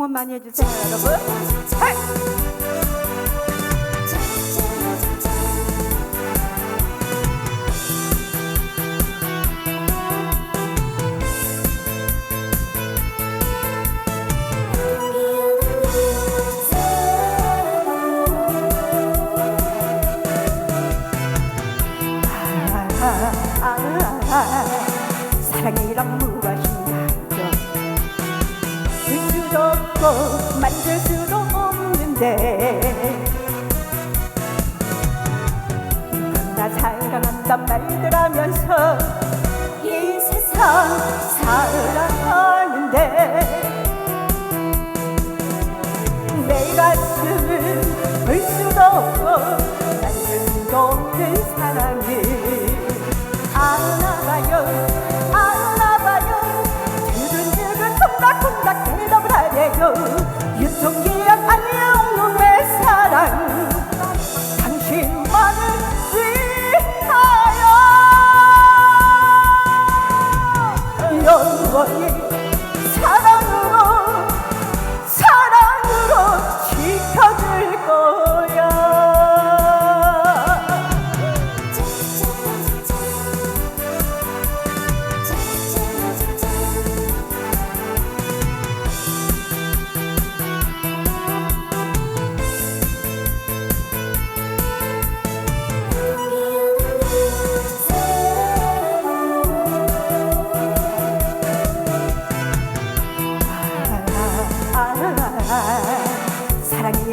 응원 많이 해주세요, 여러분. 헤이! 없는데 나 사랑한단 말들 하면서 이 세상 살아가는데 내 가슴을 볼 수도 없고 만질 수도 없는 사랑을 알아봐요 알아봐요. 두근두근 콩닥콩닥 대답을 하래요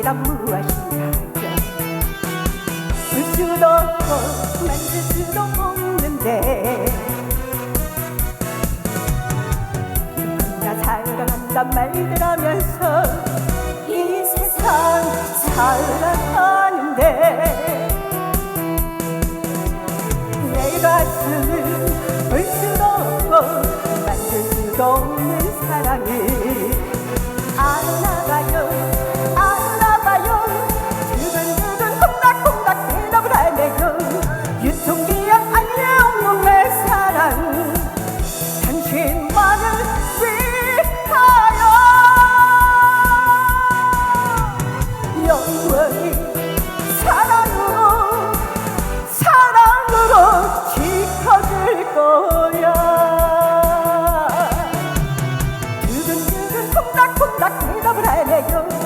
내가 무엇인가 울 수도 없고 만질 수도 없는데 혼자 살아간단 말들 하면서 이 세상 살아가는데 내 가슴을 울 수도 없고 만질 수도 없는 쿵닥쿵닥 대답을 하네요.